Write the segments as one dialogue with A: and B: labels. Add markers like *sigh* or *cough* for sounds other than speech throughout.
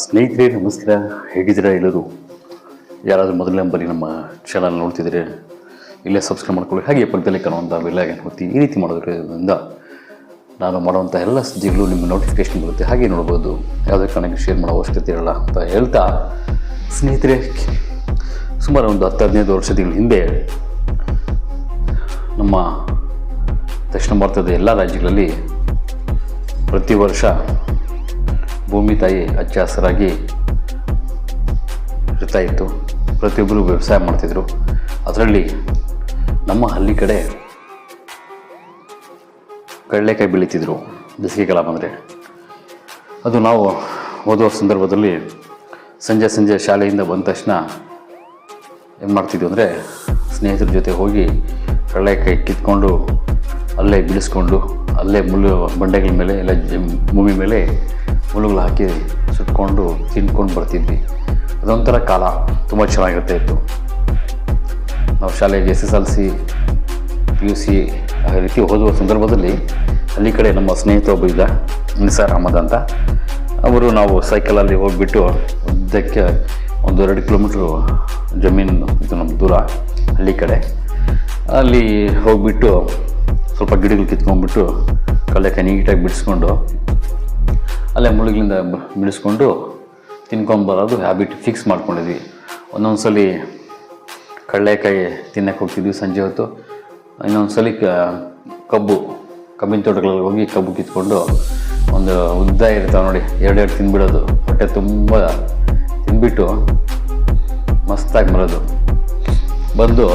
A: ಸ್ನೇಹಿತರೆ, ನಮಸ್ಕಾರ. ಹೇಗಿದ್ದೀರಾ ಎಲ್ಲರೂ? ಯಾರಾದರೂ ಮೊದಲನೇ ಬಾರಿ ನಮ್ಮ ಚಾನಲ್ ನೋಡ್ತಿದ್ರೆ, ಇಲ್ಲೇ ಸಬ್ಸ್ಕ್ರೈಬ್ ಮಾಡ್ಕೊಳ್ಳಿ. ಹಾಗೆ ಪಕ್ಕದಲ್ಲಿ ಕಾಣುವಂಥ ಬೆಲ್ಲಾಗೆ ಒತ್ತಿ ಈ ರೀತಿ ಮಾಡೋದ್ರಿಂದ ನಾನು ಮಾಡುವಂಥ ಎಲ್ಲ ಸುದ್ದಿಗಳು ನಿಮ್ಮ ನೋಟಿಫಿಕೇಶನ್ ಬರುತ್ತೆ. ಹಾಗೆ ನೋಡ್ಬೋದು. ಯಾವುದೇ ಕಾರಣಕ್ಕೆ ಶೇರ್ ಮಾಡೋ ಅವಶ್ಯಕತೆ ಇರಲ್ಲ ಅಂತ ಹೇಳ್ತಾ ಸ್ನೇಹಿತರೆ, ಸುಮಾರು ಒಂದು ಹತ್ತು, ಹದಿನೈದು ವರ್ಷದಿಂದ ಹಿಂದೆ ನಮ್ಮ ದಕ್ಷಿಣ ಭಾರತದ ಎಲ್ಲ ರಾಜ್ಯಗಳಲ್ಲಿ ಪ್ರತಿ ವರ್ಷ ಭೂಮಿ ತಾಯಿ ಅಚ್ಚ ಹಸಿರಾಗಿ ಇರ್ತಾ ಇತ್ತು. ಪ್ರತಿಯೊಬ್ಬರು ವ್ಯವಸಾಯ ಮಾಡ್ತಿದ್ರು. ಅದರಲ್ಲಿ ನಮ್ಮ ಹಳ್ಳಿ ಕಡೆ ಕಡಲೆಕಾಯಿ ಬೆಳೀತಿದ್ರು ಬೇಸಿಗೆ ಕಾಲ ಬಂದರೆ. ಅದು ನಾವು ಓದುವ ಸಂದರ್ಭದಲ್ಲಿ ಸಂಜೆ ಸಂಜೆ ಶಾಲೆಯಿಂದ ಬಂದ ತಕ್ಷಣ ಏನು ಮಾಡ್ತಿದ್ವಿ ಅಂದರೆ ಸ್ನೇಹಿತರ ಜೊತೆ ಹೋಗಿ ಕಡಲೆಕಾಯಿ ಕಿತ್ಕೊಂಡು ಅಲ್ಲೇ ಬಿಡಿಸ್ಕೊಂಡು, ಅಲ್ಲೇ ಮುಳ್ಳು ಬಂಡೆಗಳ ಮೇಲೆ, ಎಲ್ಲ ಭೂಮಿ ಮೇಲೆ ಮುಳ್ಳುಗಳು ಹಾಕಿ ಸುಟ್ಕೊಂಡು ತಿನ್ಕೊಂಡು ಬರ್ತಿದ್ವಿ. ಅದೊಂಥರ ಕಾಲ ತುಂಬ ಚೆನ್ನಾಗಿರ್ತಾ ಇತ್ತು. ನಾವು ಶಾಲೆಗೆ S S L C, P U C ಆ ರೀತಿ ಓದುವ ಸಂದರ್ಭದಲ್ಲಿ ಅಲ್ಲಿ ಕಡೆ ನಮ್ಮ ಸ್ನೇಹಿತ ಒಬ್ಬ ಇದ್ದ ನಿಸಾರ್ ಅಹಮದ್ ಅಂತ. ಅವರು ನಾವು ಸೈಕಲಲ್ಲಿ ಹೋಗಿಬಿಟ್ಟು ಉದ್ದಕ್ಕೆ ಒಂದು ಎರಡು ಕಿಲೋಮೀಟ್ರು ಜಮೀನು ಇದು ನಮ್ಮ ದೂರ ಹಳ್ಳಿ ಕಡೆ. ಅಲ್ಲಿ ಹೋಗಿಬಿಟ್ಟು ಸ್ವಲ್ಪ ಗಿಡಗಳು ಕಿತ್ಕೊಂಡ್ಬಿಟ್ಟು ಕಲೆಕ ನೀಟಾಗಿ ಬಿಡಿಸ್ಕೊಂಡು ಅಲ್ಲೇ ಮುಳುಗಿಲಿಂದ ಬಿಡಿಸ್ಕೊಂಡು ತಿನ್ಕೊಂಬರೋದು ಹ್ಯಾಬಿಟ್ ಫಿಕ್ಸ್ ಮಾಡ್ಕೊಂಡಿದ್ವಿ. ಒಂದೊಂದು ಸಲ ಕಡಲೆಕಾಯಿ ತಿನ್ನಕ್ಕೆ ಹೋಗ್ತಿದ್ವಿ ಸಂಜೆ ಹೊತ್ತು. ಇನ್ನೊಂದು ಸಲ ಕಬ್ಬು, ಕಬ್ಬಿನ ತೋಟಗಳಲ್ಲಿ ಹೋಗಿ ಕಬ್ಬು ಕಿತ್ಕೊಂಡು ಒಂದು ಉದ್ದ ಇರ್ತಾವೆ ನೋಡಿ, ಎರಡೆರಡು ತಿಂದ್ಬಿಡೋದು ಹೊಟ್ಟೆ ತುಂಬ ತಿನ್ಬಿಟ್ಟು ಮಸ್ತಾಗಿ ಬರೋದು. ಬಂದು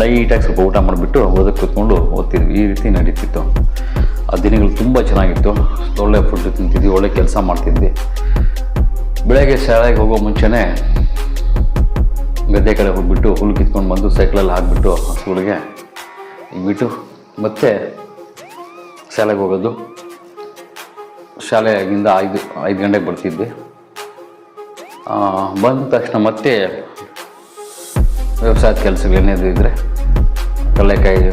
A: ಲೈಟಾಗಿ ಸ್ವಲ್ಪ ಊಟ ಮಾಡಿಬಿಟ್ಟು ಓದಕ್ಕೆ ಕೂತ್ಕೊಂಡು ಓದ್ತಿದ್ವಿ. ಈ ರೀತಿ ನಡೀತಿತ್ತು. ಆ ದಿನಗಳು ತುಂಬ ಚೆನ್ನಾಗಿತ್ತು. ಒಳ್ಳೆ ಫುಡ್ ತಿಂತಿದ್ವಿ, ಒಳ್ಳೆ ಕೆಲಸ ಮಾಡ್ತಿದ್ವಿ. ಬೆಳಗ್ಗೆ ಶಾಲೆಗೆ ಹೋಗೋ ಮುಂಚೆನೇ ಗದ್ದೆ ಕಡೆ ಹೋಗ್ಬಿಟ್ಟು ಹುಲ್ಲು ಕಿತ್ಕೊಂಡು ಬಂದು ಸೈಕಲಲ್ಲಿ ಹಾಕ್ಬಿಟ್ಟು ಹಸುಗಳಿಗೆ ಬಿಟ್ಟು ಮತ್ತೆ ಶಾಲೆಗೆ ಹೋಗೋದು. ಶಾಲೆಯಾಗಿಂದ ಐದು ಐದು ಗಂಟೆಗೆ ಬರ್ತಿದ್ವಿ. ಬಂದ ತಕ್ಷಣ ಮತ್ತೆ ವ್ಯವಸಾಯದ ಕೆಲಸಗಳು ಏನೇನು ಇದ್ದರೆ ಕಡಲೆಕಾಯಿ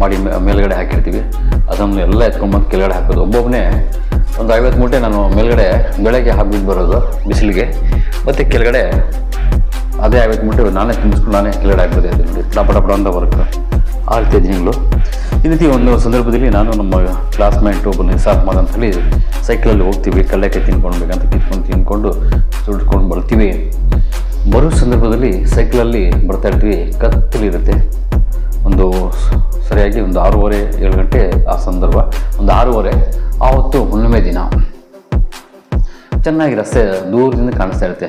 A: ಮಾಡಿ ಮೇಲ್ಗಡೆ ಹಾಕಿರ್ತೀವಿ. ಅದನ್ನು ಎಲ್ಲ ಎತ್ಕೊಂಬಂದು ಕೆಳಗಡೆ ಹಾಕೋದು. ಒಬ್ಬೊಬ್ಬನೇ ಒಂದು ಐವತ್ತು ಮೂಟೆ ನಾನು ಮೇಲ್ಗಡೆ ಬೆಳಗ್ಗೆ ಹಾಕ್ಬಿಟ್ಟು ಬರೋದು, ಬಿಸಿಲಿಗೆ. ಮತ್ತು ಕೆಳಗಡೆ ಅದೇ ಐವತ್ತು ಮೂಟೆ ನಾನೇ ತಿನ್ನಿಸ್ಕೊಂಡು ನಾನೇ ಕೆಳಗಡೆ ಹಾಕ್ಬೋದು ಅದರಲ್ಲಿ ಪಡ ಪಡ ಪಡ ಅಂತ ವರ್ಕ್ ಆಗ್ತಾ ದಿನಗಳು. ಈ ರೀತಿ ಒಂದು ಸಂದರ್ಭದಲ್ಲಿ ನಾನು ನಮ್ಮ ಕ್ಲಾಸ್ಮೇಟ್ ಒಬ್ಬ ನಿಸಾರ್ ಅಹ್ಮದ್ ಅಂತ ಹೇಳಿ ಸೈಕಲಲ್ಲಿ ಹೋಗ್ತೀವಿ. ಕಡಲೆಕಾಯಿ ತಿನ್ಕೊಳ್ಬೇಕಂತ ಕಿತ್ಕೊಂಡು ತಿನ್ಕೊಂಡು ಸುಡ್ಕೊಂಡು ಬರ್ತೀವಿ. ಬರೋ ಸಂದರ್ಭದಲ್ಲಿ ಸೈಕಲಲ್ಲಿ ಬರ್ತಾ ಇರ್ತೀವಿ. ಕತ್ತಲಿರುತ್ತೆ. ಒಂದು ಸರಿಯಾಗಿ ಒಂದು ಆರೂವರೆ, ಏಳು ಗಂಟೆ ಆ ಸಂದರ್ಭ. ಒಂದು ಆರೂವರೆ, ಆವತ್ತು ಹುಣ್ಣಿಮೆ ದಿನ. ಚೆನ್ನಾಗಿ ರಸ್ತೆ ದೂರದಿಂದ ಕಾಣಿಸ್ತಾ ಇರುತ್ತೆ.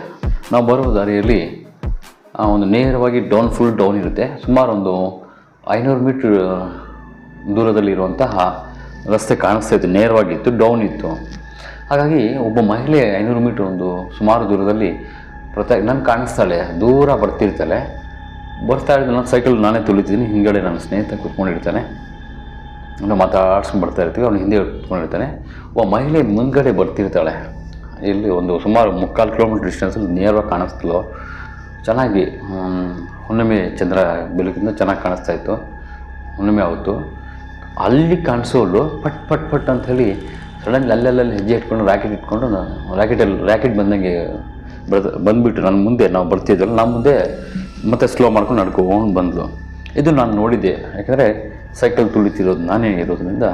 A: ನಾವು ಬರೋ ದಾರಿಯಲ್ಲಿ ಒಂದು ನೇರವಾಗಿ ಡೌನ್, ಫುಲ್ ಡೌನ್ ಇರುತ್ತೆ. ಸುಮಾರು ಒಂದು ಐನೂರು ಮೀಟ್ರ್ ದೂರದಲ್ಲಿರುವಂತಹ ರಸ್ತೆ ಕಾಣಿಸ್ತಾ ಇತ್ತು ನೇರವಾಗಿತ್ತು ಡೌನ್ ಇತ್ತು. ಹಾಗಾಗಿ ಒಬ್ಬ ಮಹಿಳೆ ಐನೂರು ಮೀಟ್ರ್ ಒಂದು ಸುಮಾರು ದೂರದಲ್ಲಿ ಪ್ರತ್ಯೇಕ ನಂಗೆ ಕಾಣಿಸ್ತಾಳೆ, ದೂರ ಬರ್ತಿರ್ತಾಳೆ. ಬರ್ತಾ ಇದ್ದೀನಿ ನಾನು ಸೈಕಲ್ ನಾನೇ ತುಳಿತಿದ್ದೀನಿ ಹಿಂಗಡೆ ನನ್ನ ಸ್ನೇಹಿತ ಕೂತ್ಕೊಂಡಿರ್ತಾನೆ. ಅವನು ಮಾತಾಡ್ಸ್ಕೊಂಡು ಬರ್ತಾ ಇರ್ತೀವಿ, ಅವನು ಹಿಂದೆ ಕೂತ್ಕೊಂಡಿರ್ತಾನೆ. ಒಬ್ಬ ಮಹಿಳೆ ಮುಂದ್ಗಡೆ ಬರ್ತಿರ್ತಾಳೆ. ಇಲ್ಲಿ ಒಂದು ಸುಮಾರು ಮುಕ್ಕಾಲು ಕಿಲೋಮೀಟ್ರ್ ಡಿಸ್ಟೆನ್ಸಲ್ಲಿ ನೇರವಾಗಿ ಕಾಣಿಸ್ತಿಲ್ಲ ಚೆನ್ನಾಗಿ ಹುಣ್ಣಿಮೆ ಚಂದ್ರ ಬೆಳಕಿಂದ ಚೆನ್ನಾಗಿ ಕಾಣಿಸ್ತಾ ಇತ್ತು. ಹುಣ್ಣಿಮೆ ಆವತ್ತು. ಅಲ್ಲಿ ಕಾಣಿಸೋಳು ಪಟ್ ಪಟ್ ಪಟ್ ಅಂಥೇಳಿ ಸಡನ್ಲಿ ಅಲ್ಲೆಲ್ಲಲ್ಲಿ ಹೆಜ್ಜೆ ಇಟ್ಕೊಂಡು ರ್ಯಾಕೆಟ್ ಇಟ್ಕೊಂಡು ರ್ಯಾಕೆಟಲ್ಲಿ ರ್ಯಾಕೆಟ್ ಬಂದಂಗೆ ಬರ್ ಬಂದುಬಿಟ್ಟು ನನ್ನ ಮುಂದೆ, ನಾವು ಬರ್ತಿದ್ದಲ್ಲ ನಮ್ಮ ಮುಂದೆ ಮತ್ತೆ ಸ್ಲೋ ಮಾಡ್ಕೊಂಡು ನಡ್ಕೊಂಡು ಬಂದಳು ಇದು ನಾನು ನೋಡಿದ್ದೆ. ಯಾಕಂದರೆ ಸೈಕಲ್ ತುಳಿತಿರೋದು, ನಾನೇ ಇರೋದ್ರಿಂದ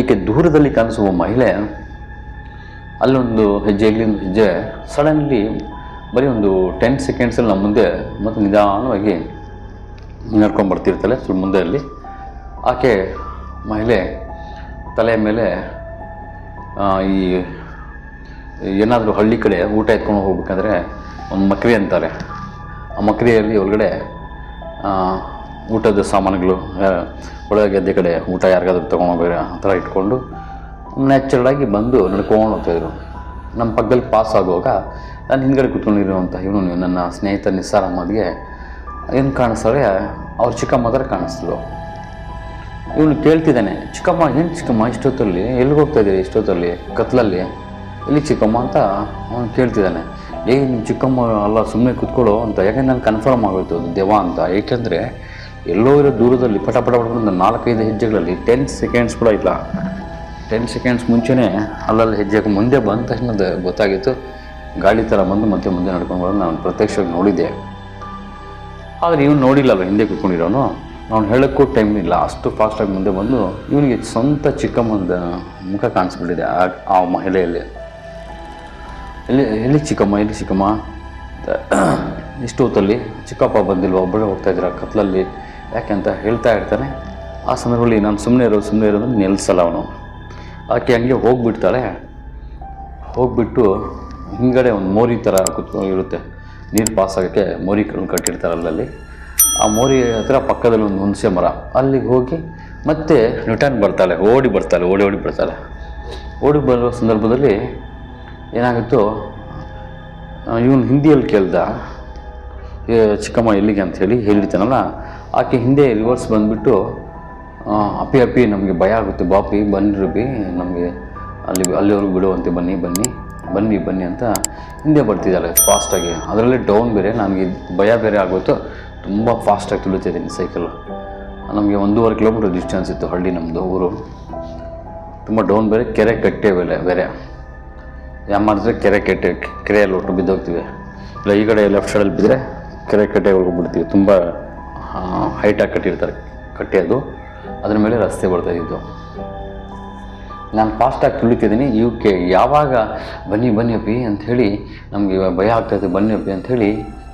A: ಈಕೆ ದೂರದಲ್ಲಿ ಕಾಣಿಸುವ ಮಹಿಳೆ, ಅಲ್ಲೊಂದು ಹೆಜ್ಜೆ, ಇಲ್ಲಿಂದ ಹೆಜ್ಜೆ ಸಡನ್ಲಿ ಬರೀ ಒಂದು ಟೆನ್ ಸೆಕೆಂಡ್ಸಲ್ಲಿ ನಮ್ಮ ಮುಂದೆ ಮತ್ತು ನಿಧಾನವಾಗಿ ನಡ್ಕೊಂಡು ಬರ್ತಿರ್ತಾಳೆ ಸ್ವಲ್ಪ ಮುಂದೆ ಅಲ್ಲಿ ಆಕೆ ಮಹಿಳೆ ತಲೆಯ ಮೇಲೆ ಈ ಏನಾದರೂ ಹಳ್ಳಿ ಕಡೆ ಊಟ ಎತ್ಕೊಂಡು ಹೋಗ್ಬೇಕಂದ್ರೆ ಒಂದು ಮಕ್ರಿ ಅಂತಾರೆ. ಆ ಮಕ್ರಿಯಲ್ಲಿ ಒಳಗಡೆ ಊಟದ ಸಾಮಾನುಗಳು ಒಳಗೆ ಗದ್ದೆ ಕಡೆ ಊಟ ಯಾರಿಗಾದ್ರೂ ತೊಗೊಂಡೋಗ್ರೆ ಆ ಥರ ಇಟ್ಕೊಂಡು ನ್ಯಾಚುರಲಾಗಿ ಬಂದು ನಡ್ಕೊಂಡು ಹೋಗ್ತಾಯಿದ್ರು ನಮ್ಮ ಪಕ್ಕದಲ್ಲಿ ಪಾಸ್ ಆಗುವಾಗ, ನಾನು ಹಿಂದ್ಗಡೆ ಕೂತ್ಕೊಂಡಿರುವಂಥ ಇವನು ನನ್ನ ಸ್ನೇಹಿತ ನಿಸ್ಸಾರ್ ಅಹಮದ್ಗೆ ಏನು ಕಾಣಿಸ್ತಾರೆ ಅವ್ರ ಚಿಕ್ಕಮ್ಮ ಥರ ಕಾಣಿಸ್ತಿದ್ರು ಇವನು ಕೇಳ್ತಿದ್ದಾನೆ, ಚಿಕ್ಕಮ್ಮ, ಏನು ಚಿಕ್ಕಮ್ಮ ಇಷ್ಟೊತ್ತಲ್ಲಿ? ಎಲ್ಲಿಗೆ ಹೋಗ್ತಾಯಿದ್ದೀರಿ ಇಷ್ಟೊತ್ತಲ್ಲಿ? ಕತ್ಲಲ್ಲಿ? ಎಲ್ಲಿ ಚಿಕ್ಕಮ್ಮ? ಅಂತ ಅವನು ಕೇಳ್ತಿದ್ದಾನೆ. ಏ ನಿಮ್ಮ ಚಿಕ್ಕಮ್ಮ ಅಲ್ಲ ಸುಮ್ಮನೆ ಕೂತ್ಕೊಳ್ಳೋ ಅಂತ. ಯಾಕಂದ್ರೆ ನಾನು ಕನ್ಫರ್ಮ್ ಆಗೋಯ್ತು ಅದು ಅಂತ? ಏಕೆಂದರೆ ಎಲ್ಲೋ ಇರೋ ದೂರದಲ್ಲಿ ಪಟ ಪಟ ಪಟ ನಾಲ್ಕೈದು ಹೆಜ್ಜೆಗಳಲ್ಲಿ ಟೆನ್ ಸೆಕೆಂಡ್ಸ್ ಕೂಡ ಇಲ್ಲ. ಟೆನ್ ಸೆಕೆಂಡ್ಸ್ ಮುಂಚೆನೇ ಅಲ್ಲಲ್ಲಿ ಹೆಜ್ಜೆಗೆ ಮುಂದೆ ಬಂದ ತಕ್ಷಣ ಗೊತ್ತಾಗಿತ್ತು. ಗಾಡಿ ಥರ ಬಂದು ಮತ್ತೆ ಮುಂದೆ ನಡ್ಕೊಂಡು ಬರೋದು ನಾನು ಪ್ರತ್ಯಕ್ಷವಾಗಿ ನೋಡಿದ್ದೆ. ಆದರೆ ಇವನು ನೋಡಿಲ್ಲಲ್ಲ, ಹಿಂದೆ ಕೂತ್ಕೊಂಡಿರೋನು. ಅವ್ನು ಹೇಳೋಕ್ಕೂ ಟೈಮ್ ಇಲ್ಲ. ಅಷ್ಟು ಫಾಸ್ಟಾಗಿ ಮುಂದೆ ಬಂದು ಇವನಿಗೆ ಸ್ವಂತ ಚಿಕ್ಕಮ್ಮಂದ ಮುಖ ಕಾಣಿಸ್ಬಿಟ್ಟಿದೆ ಆ ಮಹಿಳೆಯಲ್ಲಿ. ಎಲ್ಲಿ ಎಲ್ಲಿ ಚಿಕ್ಕಮ್ಮ ಎಲ್ಲಿ ಚಿಕ್ಕಮ್ಮ. *coughs* ಇಷ್ಟು ಹೊತ್ತಲ್ಲಿ ಚಿಕ್ಕಪ್ಪ ಬಂದಿಲ್ವ? ಒಬ್ಬಳೇ ಹೋಗ್ತಾ ಇದ್ದೀರಾ ಕತ್ಲಲ್ಲಿ? ಯಾಕೆ ಅಂತ ಹೇಳ್ತಾ ಇರ್ತಾನೆ. ಆ ಸಂದರ್ಭದಲ್ಲಿ ನಾನು ಸುಮ್ಮನೆ ಇರೋ ಸುಮ್ಮನೆ ಇರೋದು ನಿಲ್ಲಿಸಲ್ಲ ಅವನು. ಆಕೆ ಹಂಗೆ ಹೋಗ್ಬಿಡ್ತಾಳೆ. ಹೋಗ್ಬಿಟ್ಟು ಹಿಂಗಡೆ ಒಂದು ಮೋರಿ ಥರ ಇರುತ್ತೆ. ನೀರು ಪಾಸ್ ಆಗೋಕ್ಕೆ ಮೋರಿ ಕಟ್ಟಿರ್ತಾರೆ ಅಲ್ಲಲ್ಲಿ. ಆ ಮೋರಿ ಹತ್ರ ಪಕ್ಕದಲ್ಲಿ ಒಂದು ಹುಣಸೆ ಮರ. ಅಲ್ಲಿಗೆ ಹೋಗಿ ಮತ್ತೆ ರಿಟರ್ನ್ ಬರ್ತಾಳೆ, ಓಡಿ ಬರ್ತಾಳೆ, ಓಡಿ ಓಡಿ ಬರ್ತಾಳೆ. ಓಡಿ ಬರುವ ಸಂದರ್ಭದಲ್ಲಿ ಏನಾಗಿತ್ತು ಇವನು ಹಿಂದಿಯಲ್ಲಿ ಕೇಳ್ದ ಚಿಕ್ಕಮ್ಮ ಎಲ್ಲಿಗೆ ಅಂತ ಹೇಳಿ ಹೇಳಿರ್ತಾನಲ್ಲ, ಆಕೆ ಹಿಂದೆ ರಿವರ್ಸ್ ಬಂದುಬಿಟ್ಟು ಅಪ್ಪಿ ಅಪ್ಪಿ, ನಮಗೆ ಭಯ ಆಗುತ್ತೆ, ಬಾಪಿ ಬನ್ನಿರಿ ಬಿ ನಮಗೆ ಅಲ್ಲಿ, ಅಲ್ಲಿವರೆಗೂ ಬಿಡುವಂತೆ ಬನ್ನಿ ಬನ್ನಿ ಬನ್ನಿ ಬನ್ನಿ ಅಂತ ಹಿಂದೆ ಬರ್ತಿದ್ದಾಳೆ, ಫಾಸ್ಟಾಗಿ. ಅದರಲ್ಲೇ ಡೌನ್ ಬೇರೆ, ನನಗೆ ಭಯ ಬೇರೆ ಆಗೋಯ್ತು ತುಂಬ ಫಾಸ್ಟಾಗಿ ತುಳಿತಿದ್ದೀನಿ ಸೈಕಲ್ಲು ನಮಗೆ ಒಂದೂವರೆ ಕಿಲೋಮೀಟರ್ ಡಿಸ್ಟೆನ್ಸ್ ಇತ್ತು ಹಳ್ಳಿ ನಮ್ಮದು ಊರು. ತುಂಬ ಡೌನ್ ಬೇರೆ, ಕೆರೆ ಕಟ್ಟೆ ಬೇರೆ ಬೇರೆ. ಯಾವ ಮಾಡಿದ್ರೆ ಕೆರೆ ಕೆಟ್ಟೆ, ಕೆರೆಯಲ್ಲಿ ಒಟ್ಟು ಬಿದ್ದೋಗ್ತೀವಿ ಇಲ್ಲ, ಈ ಕಡೆ ಲೆಫ್ಟ್ ಸೈಡಲ್ಲಿ ಬಿದ್ದರೆ ಕೆರೆ ಕಟ್ಟೆ ಹೋಗ್ಬಿಡ್ತೀವಿ. ತುಂಬ ಹೈಟಾಗಿ ಕಟ್ಟಿರ್ತಾರೆ. ಕಟ್ಟೆ ಅದು. ಅದ್ರ ಮೇಲೆ ರಸ್ತೆ ಬರ್ತಾ ಇದ್ದು ನಾನು ಫಾಸ್ಟಾಗಿ ತುಳಿತಿದ್ದೀನಿ. ಇವಕ್ಕೆ ಯಾವಾಗ ಬನ್ನಿ ಬನ್ನಿ ಅಪ್ಪಿ ಅಂಥೇಳಿ ನಮಗೆ ಭಯ ಆಗ್ತಾಯಿದೆ ಬನ್ನಿ ಅಪ್ಪಿ ಅಂಥೇಳಿ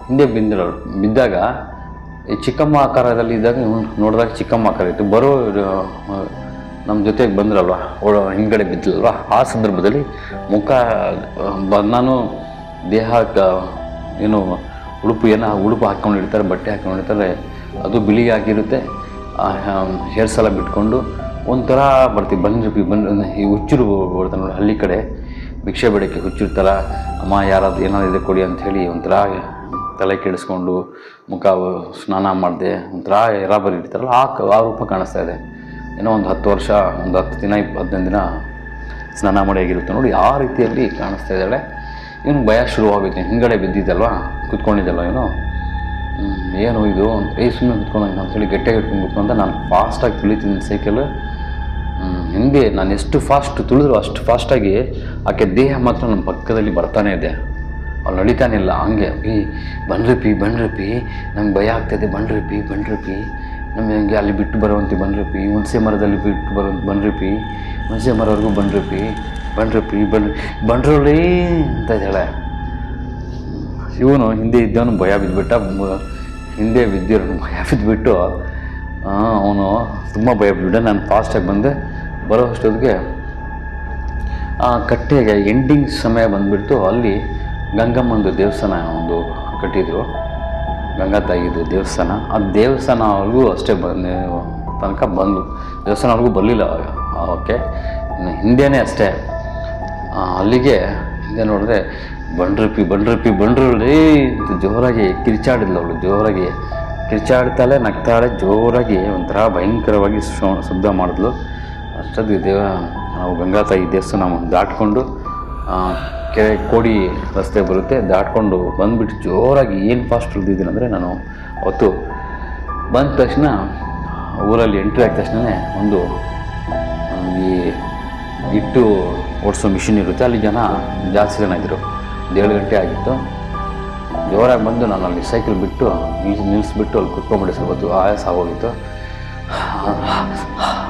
A: ಹಿಂದೆ ಬಿದ್ದಿರೋ ಬಿದ್ದಾಗ ಈ ಚಿಕ್ಕಮ್ಮ ಆಕಾರದಲ್ಲಿ ಇದ್ದಾಗ ನೋಡಿದಾಗ ಚಿಕ್ಕಮ್ಮ ಆಕಾರ ಇತ್ತು. ಬರೋ ನಮ್ಮ ಜೊತೆಗೆ ಬಂದ್ರಲ್ವ? ಒಳ ಹಿಂದ್ಗಡೆ ಬಿದ್ದಲ್ವ ಆ ಸಂದರ್ಭದಲ್ಲಿ ಮುಖ ನಾನು ದೇಹ ಏನು ಉಡುಪು ಏನೋ ಉಡುಪು ಹಾಕ್ಕೊಂಡಿರ್ತಾರೆ ಬಟ್ಟೆ ಹಾಕ್ಕೊಂಡಿರ್ತಾರೆ ಅದು ಬಿಳಿ ಆಗಿರುತ್ತೆ ಹೇರ್ಸ್ ಎಲ್ಲ ಬಿಟ್ಕೊಂಡು ಒಂಥರ ಬರ್ತೀವಿ ಬಂದು ಬಂದು, ಈ ಹುಚ್ಚರು ಬರ್ತಾನೆ ನೋಡಿ, ಹಳ್ಳಿ ಕಡೆ, ಭಿಕ್ಷೆ ಬೇಡಕ್ಕೆ ಹುಚ್ಚಿರ್ತಾರ ಅಮ್ಮ, ಯಾರಾದ್ರು ಏನಾದ್ರು ಇದೆ ಕೊಡಿ ಅಂಥೇಳಿ ಒಂಥರ ತಲೆ ಕೆಡಿಸ್ಕೊಂಡು ಮುಖ ಸ್ನಾನ ಮಾಡಿದೆ, ಒಂಥರ ಎರಾಬರಿ ಇರ್ತಾರಲ್ಲ, ಆ ಆ ರೂಪ ಕಾಣಿಸ್ತಾ ಇದೆ. ಏನೋ ಒಂದು ಹತ್ತು ವರ್ಷ ಒಂದು ಹತ್ತು ದಿನ ಇಪ್ಪ ಹದಿನೈದು ದಿನ ಸ್ನಾನ ಮಾಡಿ ಆಗಿರುತ್ತೆ ನೋಡಿ ಆ ರೀತಿಯಲ್ಲಿ ಕಾಣಿಸ್ತಾ ಇದ್ದಾಳೆ. ಇವನು ಭಯ ಶುರುವಾಗುತ್ತೆ ಹಿಂಗಡೆ ಬಿದ್ದಿದ್ದಲ್ವ ಕುತ್ಕೊಂಡಿದ್ದಲ್ವ ಹ್ಮ್, ಏನು ಇದು? ಅಂತ ಏ ಸುಮ್ಮನೆ ಕುತ್ಕೊಂಡು ಅಂತೇಳಿ ಗಟ್ಟಿಯಾಗಿ ಹಿಡ್ಕೊಂಡು ಅಂತ ನಾನು ಫಾಸ್ಟಾಗಿ ತುಳಿತೀನಿ ಸೈಕಲ್ ಹಿಂದೆ ನಾನು ಎಷ್ಟು ಫಾಸ್ಟ್ ತುಳಿದ್ರು ಅಷ್ಟು ಫಾಸ್ಟಾಗಿ ಆಕೆ ದೇಹ ಮಾತ್ರ ನನ್ನ ಪಕ್ಕದಲ್ಲಿ ಬರ್ತಾನೆ ಇದೆ. ಅವ್ಳು ನಡೀತಾನೆ ಇಲ್ಲ ಹಂಗೆ ಪಿ ಬನ್ರಿ ಪಿ ಬನ್ರಿ ಪಿ ನಂಗೆ ಭಯ ಆಗ್ತಾಯಿದೆ ಬನ್ರಿ ಪಿ ಬನ್ರಿ ಪಿ ನಮಗೆ ಅಲ್ಲಿ ಬಿಟ್ಟು ಬರುವಂತೆ ಬನ್ರಿಪಿ ಹುಣಸೆ ಮರದಲ್ಲಿ ಬಿಟ್ಟು ಬರುವಂತ ಬನ್ರಿಪಿ ಹುಣಸೆ ಮರವರೆಗೂ ಬನ್ರಿಪಿ ಬನ್ರಿಪಿ ಬನ್ ಬನ್ರೋಳಿ ಬನ್ರಿ. ಬನ್ರಿ ಅಂತ ಹೇಳ ಇವನು ಹಿಂದೆ ಇದ್ದವನು ಭಯ ಬಿದ್ದುಬಿಟ್ಟ ಹಿಂದೆ ಬಿದ್ದಿರೋನು ಭಯ ಬಿದ್ದುಬಿಟ್ಟು ಅವನು ತುಂಬ ಭಯ ಬಿದ್ದುಬಿಟ್ಟ ನಾನು ಫಾಸ್ಟಾಗಿ ಬಂದೆ. ಬರೋ ಅಷ್ಟೊತ್ತಿಗೆ ಆ ಕಟ್ಟೆಗೆ ಎಂಡಿಂಗ್ ಸಮಯ ಬಂದುಬಿಟ್ಟು ಅಲ್ಲಿ ಗಂಗಮ್ಮಂದು ದೇವಸ್ಥಾನ ಒಂದು ಕಟ್ಟಿದ್ರು. ಗಂಗಾ ತಾಯಿದು ದೇವಸ್ಥಾನ, ಆ ದೇವಸ್ಥಾನವರೆಗೂ ಅಷ್ಟೇ ಬಂದು ತನಕ ಬಂದು ದೇವಸ್ಥಾನವರೆಗೂ ಬರಲಿಲ್ಲ ಓಕೆ. ಇನ್ನು ಹಿಂದೆನೇ ಅಷ್ಟೇ. ಅಲ್ಲಿಗೆ ಹಿಂದೆ ನೋಡಿದ್ರೆ ಬಂಡ್ರಪ್ಪಿ ಬಂಡ್ರಪ್ಪಿ ಬಂಡ್ರೇ ಅಂತ ಜೋರಾಗಿ ಕಿರಿಚಾಡಿದ್ಲು ಅವಳು, ಜೋರಾಗಿ ಕಿರಿಚಾಡ್ತಾಳೆ, ನಗ್ತಾಳೆ, ಜೋರಾಗಿ ಒಂಥರ ಭಯಂಕರವಾಗಿ ಶಬ್ದ ಮಾಡಿದ್ಲು. ಅಷ್ಟೊತ್ತಿಗೆ ದೇವ, ನಾವು ಗಂಗಾ ತಾಯಿ ದೇವಸ್ಥಾನ ದಾಟ್ಕೊಂಡು ಕೆರೆ ಕೋಡಿ ರಸ್ತೆ ಬರುತ್ತೆ, ದಾಟ್ಕೊಂಡು ಬಂದುಬಿಟ್ಟು ಜೋರಾಗಿ ಏನು ಫಾಸ್ಟ್ ಉಳಿದಿದ್ದೀನಿ ಅಂದರೆ ನಾನು ಅವತ್ತು ಬಂದ ತಕ್ಷಣ ಊರಲ್ಲಿ ಎಂಟ್ರಿ ಆದ ತಕ್ಷಣವೇ ಒಂದು, ಈ ಇಟ್ಟು ಓಡಿಸೋ ಮಿಷಿನ್ ಇರುತ್ತೆ, ಅಲ್ಲಿ ಜನ ಜಾಸ್ತಿ ಜನ ಇದ್ದರು ಒಂದು ಏಳು ಗಂಟೆ ಆಗಿತ್ತು. ಜೋರಾಗಿ ಬಂದು ನಾನು ಅಲ್ಲಿ ಸೈಕಲ್ ಬಿಟ್ಟು, ನಿಲ್ಸಿ ನಿಲ್ಲಿಸ್ಬಿಟ್ಟು ಅಲ್ಲಿ ಕುತ್ಕೊಂಡ್ಬಿಟ್ಟೆ ಸ್ವಲ್ಪ ಆಯಾಸ ಆಗೋಗಿತ್ತು.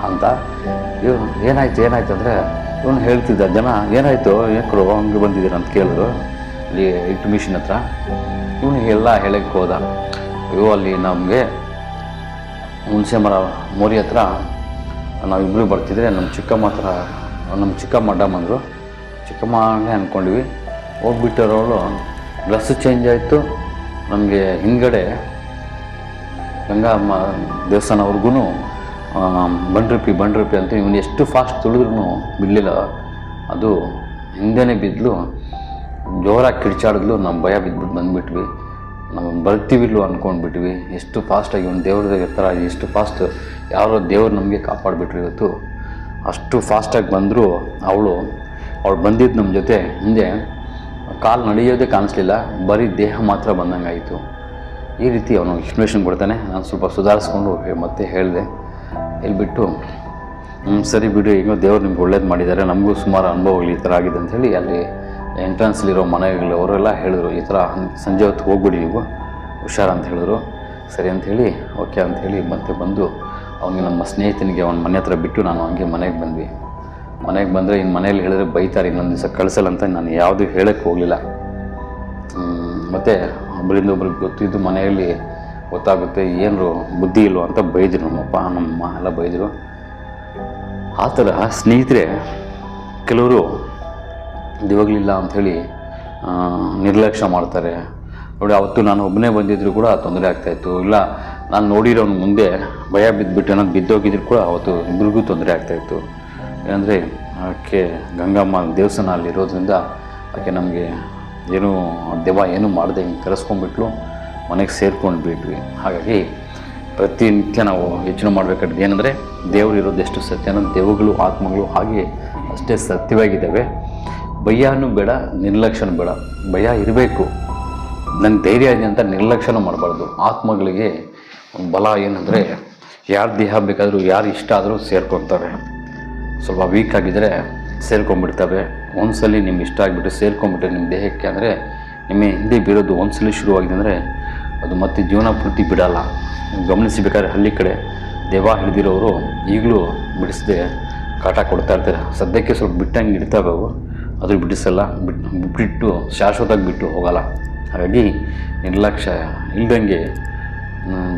A: ಅಂತ. ಏನಾಯ್ತು ಏನಾಯ್ತು ಅಂದರೆ ಇವನು ಹೇಳ್ತಿದ್ದ, ಜನ, ಏನಾಯಿತು? ಯಾಕರು ಹಂಗೆ ಬಂದಿದ್ದೀರ ಅಂತ ಕೇಳಿದ್ರು. ಅಲ್ಲಿ ಮಿಷಿನ್ ಹತ್ರ. ಇವನು ಎಲ್ಲ ಹೇಳಕ್ಕೆ ಹೋದ. ಅಯ್ಯೋ, ಅಲ್ಲಿ ನಮಗೆ ಹುಣಸೆ ಮರ, ಮೋರಿ ಹತ್ರ ನಾವಿಬ್ಬರು ಬರ್ತಿದ್ರೆ ನಮ್ಮ ಚಿಕ್ಕಮ್ಮ ಹತ್ರ, ನಮ್ಮ ಚಿಕ್ಕಮ್ಮ ಅಡ್ಡ ಬಂದರು. ಚಿಕ್ಕಮ್ಮನೇ ಅಂದ್ಕೊಂಡ್ವಿ ಹೋಗ್ಬಿಟ್ಟಿರೋಳು, ಡ್ರೆಸ್ ಚೇಂಜ್ ಆಯಿತು. ನಮಗೆ ಹಿಂದ್ಗಡೆ ಗಂಗಮ್ಮ ದೇವಸ್ಥಾನವ್ರಿಗೂ ಬಂಡ್ರಪಿ ಬಂಡ್ರಪಿ ಅಂತ ಇವನು ಎಷ್ಟು ಫಾಸ್ಟ್ ತುಳಿದ್ರೂ ಬಿಡಲಿಲ್ಲ. ಅದು ಹಿಂದೆನೇ ಬಿದ್ದಲು ಜೋರಾಗಿ ಕಿರ್ಚಾಡಿದ್ಲು ನಮ್ಮ ಭಯ ಬಿದ್ದುಬಿಟ್ಟು ಬಂದುಬಿಟ್ವಿ. ನಾವು ಬರ್ತೀವಿಲ್ವ ಅಂದ್ಕೊಂಡ್ಬಿಟ್ವಿ ಎಷ್ಟು ಫಾಸ್ಟಾಗಿ ಒಂದು ದೇವ್ರದಾಗ ಇರ್ತಾರೆ, ಎಷ್ಟು ಫಾಸ್ಟ್ ಯಾರೋ ದೇವ್ರು ನಮಗೆ ಕಾಪಾಡಿಬಿಟ್ರು ಇವತ್ತು. ಅಷ್ಟು ಫಾಸ್ಟಾಗಿ ಬಂದರೂ ಅವಳು. ಅವಳು ಬಂದಿದ್ದು ನಮ್ಮ ಜೊತೆ ಹಿಂದೆ, ಕಾಲು ನಡೆಯೋದೇ ಕಾಣಿಸ್ಲಿಲ್ಲ, ಬರೀ ದೇಹ ಮಾತ್ರ ಬಂದಂಗಾಯಿತು. ಈ ರೀತಿ ಅವನು ಎಕ್ಸ್ಪ್ಲನೇಷನ್ ಕೊಡ್ತಾನೆ. ನಾನು ಸ್ವಲ್ಪ ಸುಧಾರಿಸ್ಕೊಂಡು ಮತ್ತೆ ಹೇಳಿದೆ. ಹೇಳ್ಬಿಟ್ಟು ಹ್ಞೂ ಸರಿ ಬಿಡು ಈಗ ದೇವ್ರು ನಿಮ್ಗೆ ಒಳ್ಳೇದು ಮಾಡಿದ್ದಾರೆ ನಮಗೂ ಸುಮಾರು ಅನುಭವಗಳು ಈ ಥರ ಆಗಿದೆ ಅಂಥೇಳಿ ಅಲ್ಲಿ ಎಂಟ್ರೆನ್ಸ್ಲಿರೋ ಮನೆಗಳು ಅವರೆಲ್ಲ ಹೇಳಿದ್ರು, ಈ ಥರ ಸಂಜೆ ಹೊತ್ತು ಹೋಗ್ಬಿಡಿ ನೀವು, ಹುಷಾರು ಅಂತ ಹೇಳಿದ್ರು. ಸರಿ ಅಂಥೇಳಿ ಓಕೆ ಅಂಥೇಳಿ ಮತ್ತೆ ಬಂದು ಅವನಿಗೆ ನಮ್ಮ ಸ್ನೇಹಿತನಿಗೆ ಅವನ ಮನೆ ಹತ್ರ ಬಿಟ್ಟು ನಾನು ಹಂಗೆ ಮನೆಗೆ ಬಂದ್ವಿ. ಮನೆಗೆ ಬಂದರೆ ಇನ್ನು ಮನೇಲಿ ಹೇಳಿದ್ರೆ ಬೈತಾರೆ, ಇನ್ನೊಂದು ದಿವಸ ಕಳಿಸಲ್ಲ ಅಂತ ನಾನು ಯಾವುದೂ ಹೇಳೋಕ್ಕೆ ಹೋಗಲಿಲ್ಲ. ಮತ್ತು ಒಬ್ಬರಿಂದ ಒಬ್ರಿಗೆ ಗೊತ್ತಿದ್ದು ಮನೆಯಲ್ಲಿ ಗೊತ್ತಾಗುತ್ತೆ, ಏನರು ಬುದ್ಧಿ ಇಲ್ವೋ ಅಂತ ಬೈದರು. ನಮ್ಮಪ್ಪ ನಮ್ಮಮ್ಮ ಎಲ್ಲ ಬೈದರು. ಆ ಥರ ಸ್ನೇಹಿತರೆ, ಕೆಲವರು ಇವಾಗಲಿಲ್ಲ ಅಂಥೇಳಿ ನಿರ್ಲಕ್ಷ್ಯ ಮಾಡ್ತಾರೆ. ನೋಡಿ, ಅವತ್ತು ನಾನು ಒಬ್ಬನೇ ಬಂದಿದ್ರು ಕೂಡ ತೊಂದರೆ ಆಗ್ತಾಯಿತ್ತು ಇಲ್ಲ, ನಾನು ನೋಡಿರೋನ ಮುಂದೆ ಭಯ ಬಿದ್ದುಬಿಟ್ಟು ಅನ್ನೋದು ಬಿದ್ದೋಗಿದ್ರು ಕೂಡ ಅವತ್ತು ಇಬ್ಬರಿಗೂ ತೊಂದರೆ ಆಗ್ತಾಯಿತ್ತು ಏನಂದರೆ, ಆಕೆ ಗಂಗಮ್ಮ ದೇವಸ್ಥಾನ ಅಲ್ಲಿರೋದ್ರಿಂದ ಆಕೆ ನಮಗೆ ಏನೂ ದೆವ್ವ ಏನೂ ಮಾಡದೆ ಹಿಂಗೆ ಕರೆಸ್ಕೊಂಡ್ಬಿಟ್ಲು. ಮನೆಗೆ ಸೇರ್ಕೊಂಡು ಬಿಟ್ವಿ ಹಾಗಾಗಿ ಪ್ರತಿನಿತ್ಯ ನಾವು ಯೋಚನೆ ಮಾಡಬೇಕಾದ್ದು ಏನಂದರೆ, ದೇವರು ಇರೋದು ಎಷ್ಟು ಸತ್ಯನ ದೇವಗಳು ಆತ್ಮಗಳು ಹಾಗೆ ಅಷ್ಟೇ ಸತ್ಯವಾಗಿದ್ದಾವೆ. ಭಯನೂ ಬೇಡ ನಿರ್ಲಕ್ಷ್ಯನೂ ಬೇಡ. ಭಯ ಇರಬೇಕು. ನನ್ನ ಧೈರ್ಯ ಇದೆ ಅಂತ ನಿರ್ಲಕ್ಷ್ಯನೂ ಮಾಡಬಾರ್ದು. ಆತ್ಮಗಳಿಗೆ ಬಲ ಏನಂದರೆ, ಯಾರು ದೇಹ ಬೇಕಾದರೂ, ಯಾರು ಇಷ್ಟ ಆದರೂ ಸೇರ್ಕೊತಾರೆ. ಸ್ವಲ್ಪ ವೀಕ್ ಆಗಿದ್ದರೆ ಸೇರ್ಕೊಂಡ್ಬಿಡ್ತವೆ. ಒಂದ್ಸಲಿ ನಿಮ್ಗೆ ಇಷ್ಟ ಆಗಿಬಿಟ್ಟು ಸೇರ್ಕೊಂಡ್ಬಿಟ್ರೆ ನಿಮ್ಮ ದೇಹಕ್ಕೆ ಅಂದರೆ ನಿಮ್ಮ ಹಿಂದೆ ಬೀಳೋದು ಒಂದ್ಸಲಿ ಶುರುವಾಗಿದೆ ಅಂದರೆ ಅದು ಮತ್ತೆ ಜೀವನ ಪೂರ್ತಿ ಬಿಡಲ್ಲ. ಗಮನಿಸಬೇಕಾದ್ರೆ ಹಳ್ಳಿ ಕಡೆ ದೆವ್ವ ಹಿಡಿದಿರೋರು ಈಗಲೂ ಬಿಡಿಸದೆ ಕಾಟ ಕೊಡ್ತಾ ಇರ್ತಾರೆ. ಸದ್ಯಕ್ಕೆ ಸ್ವಲ್ಪ ಬಿಟ್ಟಂಗೆ ಇಡ್ತಾವೆ ಅವು ಅದ್ರ ಬಿಡಿಸಲ್ಲ. ಬಿಟ್ಟು ಬಿಟ್ಟು ಶಾಶ್ವತವಾಗಿ ಬಿಟ್ಟು ಹೋಗಲ್ಲ. ಹಾಗಾಗಿ ನಿರ್ಲಕ್ಷ್ಯ ಇಲ್ದಂಗೆ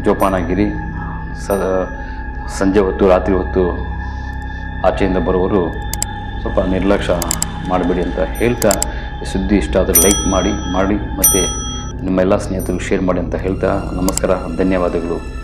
A: ಜೋಪಾನಾಗಿರಿ ಸಂಜೆ ಹೊತ್ತು, ರಾತ್ರಿ ಹೊತ್ತು ಆಚೆಯಿಂದ ಬರೋವರು ಸ್ವಲ್ಪ ನಿರ್ಲಕ್ಷ್ಯ ಮಾಡಬೇಡಿ ಅಂತ ಹೇಳ್ತಾ ಸುದ್ದಿ ಇಷ್ಟ ಆದರೆ ಲೈಕ್ ಮಾಡಿ ಮಾಡಿ, ಮತ್ತು ನಿಮ್ಮೆಲ್ಲ ಸ್ನೇಹಿತರು ಶೇರ್ ಮಾಡಿ ಅಂತ ಹೇಳ್ತಾ ನಮಸ್ಕಾರ ಧನ್ಯವಾದಗಳು.